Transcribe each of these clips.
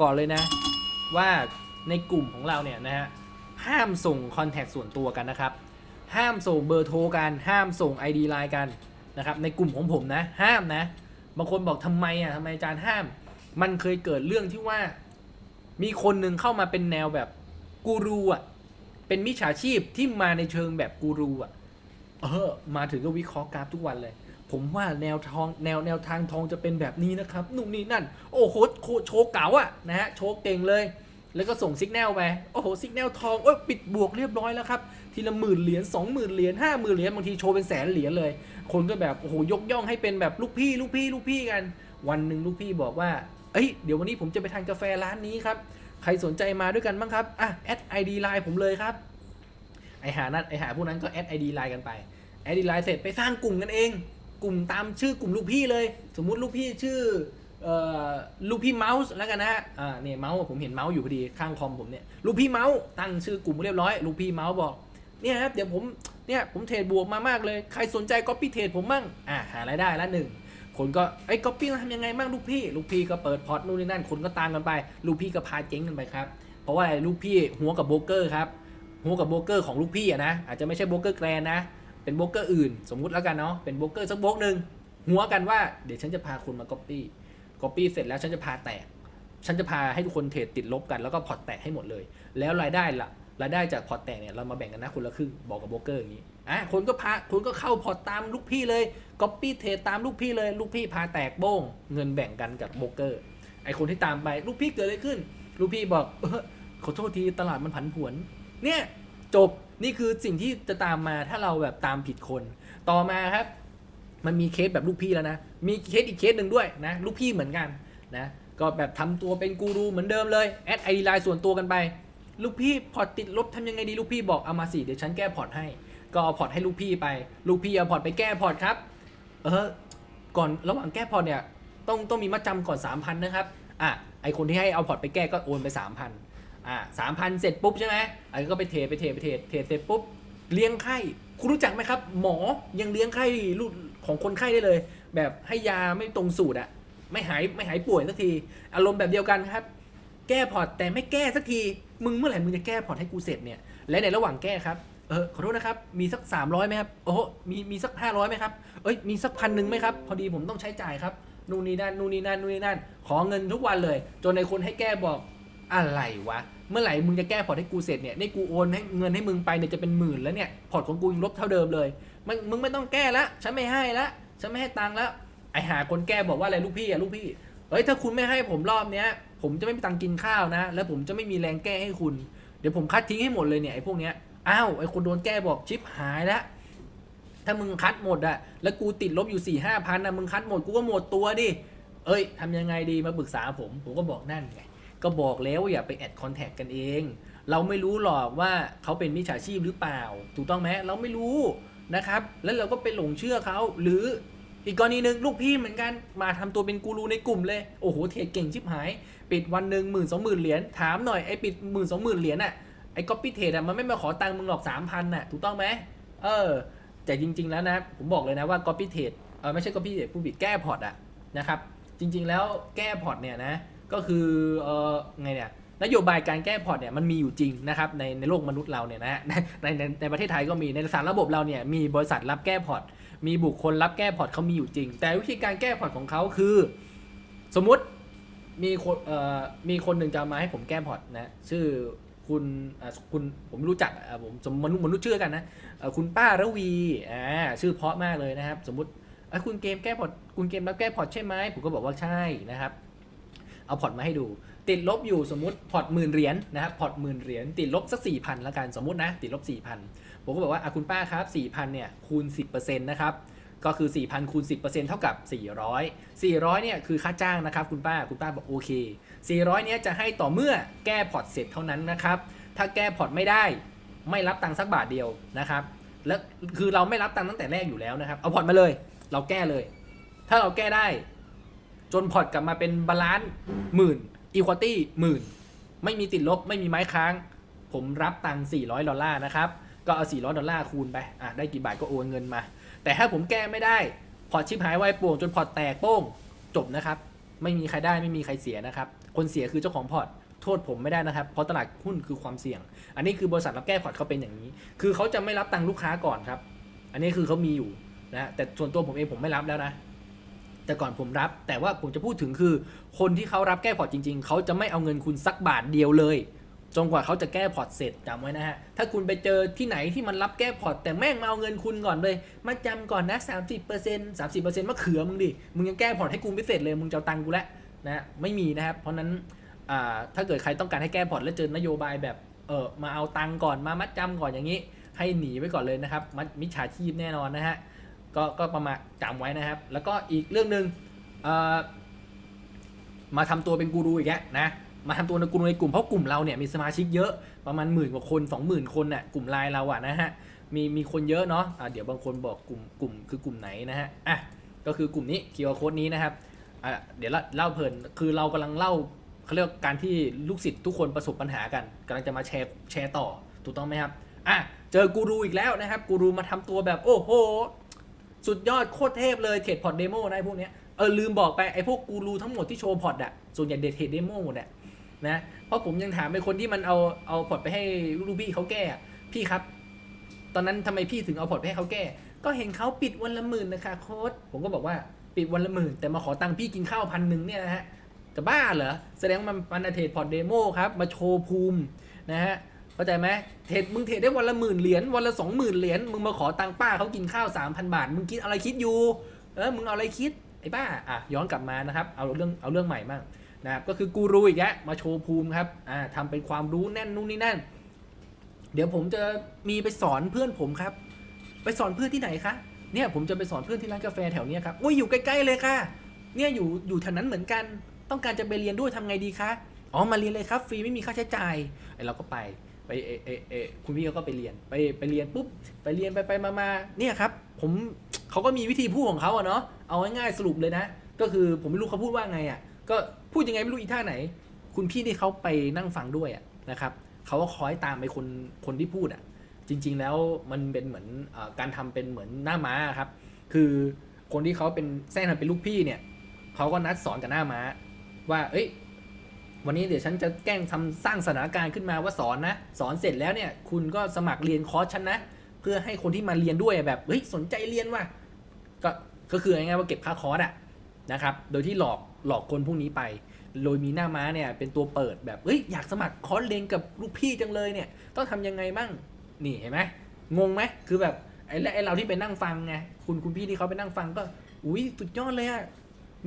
ก่อนเลยนะ ว่าในกลุ่มของเราเนี่ยนะฮะห้ามส่งคอนแทคส่วนตัวกันนะครับ ห้ามส่งเบอร์โทรกันห้ามส่ง ID ไลน์กันนะครับในกลุ่มของผมนะห้ามนะบางคนบอกทำไมอะทำไมอาจารย์ห้าม มันเคยเกิดเรื่องที่ว่า มีคนหนึ่งเข้ามาเป็นแนวแบบกูรูอะเป็นมิจฉาชีพที่มาในเชิงแบบกูรูอะเออมาถึงก็วิเคราะห์กราฟทุกวันเลย ผมว่าแนวทองแนวแนวทางทองจะเป็นแบบนี้นะครับนู่นนี่นั่น โอ้โหโคโชว์เก๋าอะนะฮะโชว์เก่งเลย แล้วก็ส่งสิกแนลไปโอ้โหสิกแนลทองโอ้ยปิดบวกเรียบร้อยแล้วครับทีละหมื่นเหรียญสองหมื่นเหรียญห้าหมื่นเหรียญบางทีโชว์เป็นแสนเหรียญเลย คนก็แบบโอ้โหยกย่องให้เป็นแบบลูกพี่ ลูกพี่ลูกพี่กัน วันหนึ่งลูกพี่บอกว่าเอ้ยเดี๋ยววันนี้ผมจะไปทานกาแฟร้านนี้ครับใครสนใจมาด้วยกันบ้างครับอะแอดไอดีไลน์ผมเลยครับไอหานั้นไอหาพวกนั้นก็แอดไอดีไลน์กันไปแอดไอดีไลน์เสร็จไปสร้างกลุ่มกันเอง กลุ่มตามชื่อกลุ่มลูกพี่เลย สมมุติลูกพี่ชื่อเอ่อลูกพี่เมาส์แล้วกันนะฮะอ่าเนี่ยเมาส์ผมเห็นเมาส์อยู่พอดีข้างคอมผมเนี่ยลูกพี่เมาส์ตั้งชื่อกลุ่มเรียบร้อยลูกพี่เมาส์บอกเนี่ยครับเดี๋ยวผมเนี่ยผมเทรดบวกมามากเลยใครสนใจก็ปี้เทรดผมมั่งอ่าหารายได้ละหนึ่งคนก็ไอ้ก๊อปปี้ทำยังไงมั่งลูกพี่ ลูกพี่ก็เปิดพอร์ตนู่นนี่นั่นคนก็ตามกันไป ลูกพี่ก็พาเจ๊งกันไปครับเพราะว่าอะไรลูกพี่หัวกับโบรกเกอร์ครับหัวกับโบรกเกอร์ของลูกพี่อะนะอาจจะไม่ใช่โบรกเกอร์แกรนนะ เป็นโบรกเกอร์อื่น สมมุติแล้วกันเนาะเป็นโบรกเกอร์สักโบรกหนึ่งหัวกันว่าเดี๋ยวฉันจะพาคุณมาก๊อปปี้ก๊อปปี้เสร็จแล้วฉันจะพาแตก ฉันจะพาให้ทุกคนเทรดติดลบกันแล้วก็พอร์ตแตกให้หมดเลย แล้วรายได้ละรายได้จากพอร์ตแตกเนี่ยเรามาแบ่งกันนะคนละครึ่งบอกกับโบรกเกอร์อย่างนี้อะคนก็พาคนก็เข้าพอร์ตตามลูกพี่เลยก๊อปปี้เทรดตามลูกพี่เลยลูกพี่พาแตกโบ้งเงินแบ่งกันกับโบรกเกอร์ไอคนที่ตามไปลูกพี่เกิดอะไรขึ้น ลูกพี่บอกเออขอโทษทีตลาดมันผันผวน เนี่ย จบนี่คือสิ่งที่จะตามมาถ้าเราแบบตามผิดคน ต่อมาครับ มันมีเคสแบบลูกพี่แล้วนะ มีเคสอีกเคสหนึ่งด้วยนะ ลูกพี่เหมือนกันนะ ก็แบบทำตัวเป็นกูรูเหมือนเดิมเลย แอดไอดีไลน์ส่วนตัวกันไป ลูกพี่พอร์ตติดลบทำยังไงดีลูกพี่บอกเอามาสิเดี๋ยวฉันแก้พอร์ตให้ ก็เอาพอร์ตให้ลูกพี่ไป ลูกพี่เอาพอร์ตไปแก้พอร์ตครับ เออ ก่อนระหว่างแก้พอร์ตเนี่ย ต้องต้องมีมัดจำก่อน3,000นะครับ อะ ไอคนที่ให้เอาพอร์ตไปแก้ก็โอนไป3,000 อ่าสามพันเสร็จปุ๊บใช่ไหมไอ้ก็ไปเทรดไปเทรดไปเทรดเทรดเสร็จปุ๊บเลี้ยงไข้ คุณรู้จักไหมครับ หมอยังเลี้ยงไข้ลูกของคนไข้ได้เลย แบบให้ยาไม่ตรงสูตรอะไม่หายไม่หายป่วยสักที อารมณ์แบบเดียวกันครับ แก้พอร์ตแต่ไม่แก้สักที มึงเมื่อไหร่มึงจะแก้พอร์ตให้กูเสร็จเนี่ย และในระหว่างแก้ครับ เออขอโทษนะครับ มีสัก 300ไหมครับ โอ้โหมีมีสัก 500ไหมครับ เอ้ยมีสักพันหนึ่งไหมครับ พอดีผมต้องใช้จ่ายครับ นู่นนี่นั่นนู่นนี่นั่นนู่นนี่นั่น ขอเงินทุกวันเลย จนในคนให้แก้บอกอะไรวะ เมื่อไหร่มึงจะแก้พอร์ตให้กูเสร็จเนี่ยนี่กูโอนให้เงินให้มึงไปเนี่ยจะเป็นหมื่นแล้วเนี่ยพอร์ตของกูยังลบเท่าเดิมเลยมึงมึงไม่ต้องแก้ละฉันไม่ให้ละฉันไม่ให้ตังค์ล้วไอหาคนแก้บอกว่าอะไรลูกพี่อะลูกพี่เฮ้ยถ้าคุณไม่ให้ผมรอบเนี้ย ผมจะไม่มีตังค์กินข้าวนะ แล้วผมจะไม่มีแรงแก้ให้คุณ เดี๋ยวผมคัดทิ้งให้หมดเลยเนี่ยไอ้พวกเนี้ยอ้าวไอ้คนโดนแก้บอกชิปหายแล้วถ้ามึงคัดหมดอะแล้วกูติดลบอยู่สี่ห้าพันอะมึงคัดหมดกูก็หมดตัวดิเอ้ยทำยังไงดีมาปรึกษาผม ผมก็บอกนั่นไง ก็บอกแล้วว่าอย่าไปแอดคอนแทคกันเอง เราไม่รู้หรอกว่าเขาเป็นมิจฉาชีพหรือเปล่า ถูกต้องไหมเราไม่รู้นะครับ แล้วเราก็ไปหลงเชื่อเขาหรืออีกกรณีหนึ่งลูกพี่เหมือนกันมาทำตัวเป็นกูรูในกลุ่มเลยโอ้โหเทรดเก่งชิบหาย ปิดวันหนึ่งหมื่นสองหมื่นเหรียญถามหน่อยไอ้ปิดหมื่นสองหมื่นเหรียญอะไอ้ก๊อปปี้เทรดอะมันไม่มาขอตังค์มึงหรอกสามพันอะถูกต้องไหมเออแต่จริง ๆ แล้วนะผมบอกเลยนะว่า copy trade เออไม่ใช่ copy trade ผู้บิดแก้พอร์ตอะนะครับจริง ๆ แล้วแก้พอร์ตเนี่ยนะ ก็คือเออไงเนี่ยนโยบายการแก้พอร์ตเนี่ยมันมีอยู่จริงนะครับในในโลกมนุษย์เราเนี่ยนะในในในในประเทศไทยก็มีในสารระบบเราเนี่ยมีบริษัทรับแก้พอร์ตมีบุคคลรับแก้พอร์ตเขามีอยู่จริง แต่วิธีการแก้พอร์ตของเขาคือ สมมุติมีคนเอ่อมีคนหนึ่งจะมาให้ผมแก้พอร์ตนะชื่อคุณอ่าคุณผมรู้จักอ่าผมสมมนุษย์มนุษย์เชื่อกันนะอ่อคุณป้าระวีอ่าชื่อเพราะมากเลยนะครับ สมมติอ้ยคุณเกมแก้พอร์ตคุณเกมรับแก้พอร์ตใช่ไหมผมก็บอกว่าใช่นะครับ เอาพอร์ตมาให้ดู ติดลบอยู่สมมติพอร์ตหมื่นเหรียญนะครับพอร์ตหมื่นเหรียญติดลบสักสี่พันละกันสมมตินะ ติดลบสี่พันผมก็บอกว่าอะคุณป้าครับสี่พันเนี่ยคูณสิบเปอร์เซ็นต์นะครับก็คือ 4,000คูณ10%เท่ากับ 400 400เนี่ยคือค่าจ้างนะครับคุณป้าคุณป้าบอกโอเค 400เนี้ยจะให้ต่อเมื่อแก้พอร์ตเสร็จเท่านั้นนะครับถ้าแก้พอร์ตไม่ได้ไม่รับตังค์สักบาทเดียวนะครับแล้วคือเราไม่รับตังค์ตั้งแต่แรกอยู่แล้วนะครับ เอาพอร์ตมาเลย เราแก้เลย ถ้าเราแก้ได้ จนพอร์ตกลับมาเป็นบาลานซ์หมื่นอีควอตี้หมื่นไม่มีติดลบไม่มีไม้ค้าง ผมรับตังค์400 ดอลลาร์นะครับ ก็เอา 400 ดอลลาร์คูณไปอะได้กี่บาทก็โอนเงินมา แต่ถ้าผมแก้ไม่ได้ พอร์ตชิปหายวายป่วงจนพอร์ตแตกโป้งจบนะครับ ไม่มีใครได้ไม่มีใครเสียนะครับ คนเสียคือเจ้าของพอร์ตโทษผมไม่ได้นะครับ เพราะตลาดหุ้นคือความเสี่ยง อันนี้คือบริษัทรับแก้พอร์ตเขาเป็นอย่างนี้ คือเขาจะไม่รับตังค์ลูกค้าก่อนครับ อันนี้คือเขามีอยู่นะแต่ส่วนตัวผมเองผมไม่รับแล้วนะ แต่ก่อนผมรับ แต่ว่าผมจะพูดถึงคือ คนที่เขารับแก้พอร์ตจริง ๆ เขาจะไม่เอาเงินคุณสักบาทเดียวเลยจนกว่าเขาจะแก้พอร์ตเสร็จจำไว้นะฮะ ถ้าคุณไปเจอที่ไหนที่มันรับแก้พอร์ตแต่แม่งมาเอาเงินคุณก่อนเลย มาจำก่อนนะ 30% 30%มะเขือมึงดิ มึงยังแก้พอร์ตให้กูไม่เสร็จเลย มึงจะเอาตังกูแล้วนะไม่มีนะครับ เพราะนั้นถ้าเกิดใครต้องการให้แก้พอร์ตแล้วเจอนโยบายแบบเออมาเอาตังก่อนมามัดจำก่อนอย่างนี้ ให้หนีไว้ก่อนเลยนะครับมัดมิจฉาชีพแน่นอนนะฮะ ก็ก็ประมาณจำไว้นะครับ แล้วก็อีกเรื่องหนึ่งเอ่อมาทำตัวเป็นกูรูอีกแล้วนะ มาทำตัวเป็นกูรูในกลุ่มเพราะกลุ่มเราเนี่ยมีสมาชิกเยอะประมาณหมื่นกว่าคนสองหมื่นคนน่ะกลุ่มไลน์เราอะนะฮะมีมีคนเยอะเนาะะเดี๋ยวบางคนบอกกลุ่มกลุ่มคือกลุ่มไหนนะฮะอะก็คือกลุ่มนี้คิวโค้ดนี้นะครับอะเดี๋ยวเล่าเพลินคือเรากำลังเล่าเขาเรียกการที่ลูกศิษย์ทุกคนประสบปัญหากันกำลังจะมาแชร์แชร์ต่อถูกต้องไหมครับอะเจอกูรูอีกแล้วนะครับกูรูมาทำตัวแบบโอ้โห สุดยอดโคตรเทพเลยเทรดพอร์ตเดโมนะไอ้พวกเนี้ยเออลืมบอกไปไอ้พวกกูรูทั้งหมดที่โชว์พอร์ตอะส่วนใหญ่เดทเทรดเดโมหมดอะนะเพราะผมยังถามไปคนที่มันเอาเอาพอร์ตไปให้ลูกพี่เขาแก้พี่ครับ ตอนนั้นทำไมพี่ถึงเอาพอร์ตไปให้เขาแก้ ก็เห็นเขาปิดวันละหมื่นนะคะโค้ดผมก็บอกว่าปิดวันละหมื่นแต่มาขอตังค์พี่กินข้าวพันหนึ่งเนี่ยนะฮะจะบ้าเหรอแสดงว่ามันมันเทรดพอร์ตเดโมครับมาโชว์ภูมินะฮะ เข้าใจไหมเทรดมึงเทรดได้วันละหมื่นเหรียญวันละสองหมื่นเหรียญมึงมาขอตังค์ป้าเขากินข้าวสามพันบาท มึงคิดอะไรคิดอยู่เออมึงเอาอะไรคิดไอ้ป้าอะย้อนกลับมานะครับเอาเรื่องเอาเรื่องใหม่บ้างนะครับก็คือกูรูอีกแล้วมาโชว์ภูมิครับอ่าทำเป็นความรู้แน่นนู่นนี่นั่น เดี๋ยวผมจะมีไปสอนเพื่อนผมครับ ไปสอนเพื่อนที่ไหนคะเนี่ยผมจะไปสอนเพื่อนที่ร้านกาแฟแถวเนี้ยครับโอ้ยอยู่ใกล้ๆเลยค่ะ เนี่ยอยู่อยู่แถวนั้นเหมือนกัน ต้องการจะไปเรียนด้วยทำไงดีคะอ๋อมาเรียนเลยครับฟรีไม่มีค่าใช้จ่ายไอ้เราก็ไป ไปเอเอเอคุณพี่เขาก็ไปเรียนไปไปเรียนปุ๊บไปเรียนไปไปมามาเนี่ยครับ ผมเขาก็มีวิธีพูดของเขาอะเนาะเอาง่ายๆสรุปเลยนะ ก็คือผมไม่รู้เขาพูดว่าไงอะก็พูดยังไงไม่รู้อีท่าไหน คุณพี่ที่เขาไปนั่งฟังด้วยอะนะครับเขาก็คอยตามไปคนคนที่พูดอะจริง ๆ แล้วมันเป็นเหมือนอการทำเป็นเหมือนหน้าม้าครับ คือคนที่เขาเป็นแทรกทำเป็นลูกพี่เนี่ยเขาก็นัดสอนกับหน้าม้า ว่า เอ้ย วันนี้เดี๋ยวฉันจะแกล้งทำสร้างสถานการณ์ขึ้นมาว่าสอนนะ สอนเสร็จแล้วเนี่ยคุณก็สมัครเรียนคอร์สฉันนะ เพื่อให้คนที่มาเรียนด้วยแบบเฮ้ยสนใจเรียนว่ะก็ก็คือง่ายๆว่าเก็บค่าคอร์สอะนะครับโดยที่หลอกหลอกคนพวกนี้ไป โดยมีหน้าม้าเนี่ยเป็นตัวเปิดแบบเฮ้ยอยากสมัครคอร์สเรียนกับลูกพี่จังเลยเนี่ยต้องทำยังไงบ้างนี่เห็นไหมงงไหมคือแบบไอ้และไอ้เราที่ไปนั่งฟังไงคุณคุณพี่ที่เขาไปนั่งฟังก็อุ้ยสุดยอดเลยอะ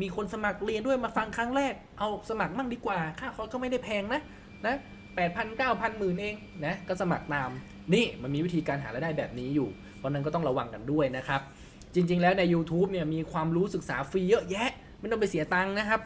มีคนสมัครเรียนด้วยมาฟังครั้งแรก เอาสมัครมั่งดีกว่า ค่าคอร์สก็ไม่ได้แพงนะนะแปดพันเก้าพันหมื่นเองนะก็สมัครตาม นี่มันมีวิธีการหารายได้แบบนี้อยู่ เพราะนั้นก็ต้องระวังกันด้วยนะครับ จริง ๆ แล้วใน YouTube เนี่ยมีความรู้ศึกษาฟรีเยอะแยะ ไม่ต้องไปเสียตังค์นะครับ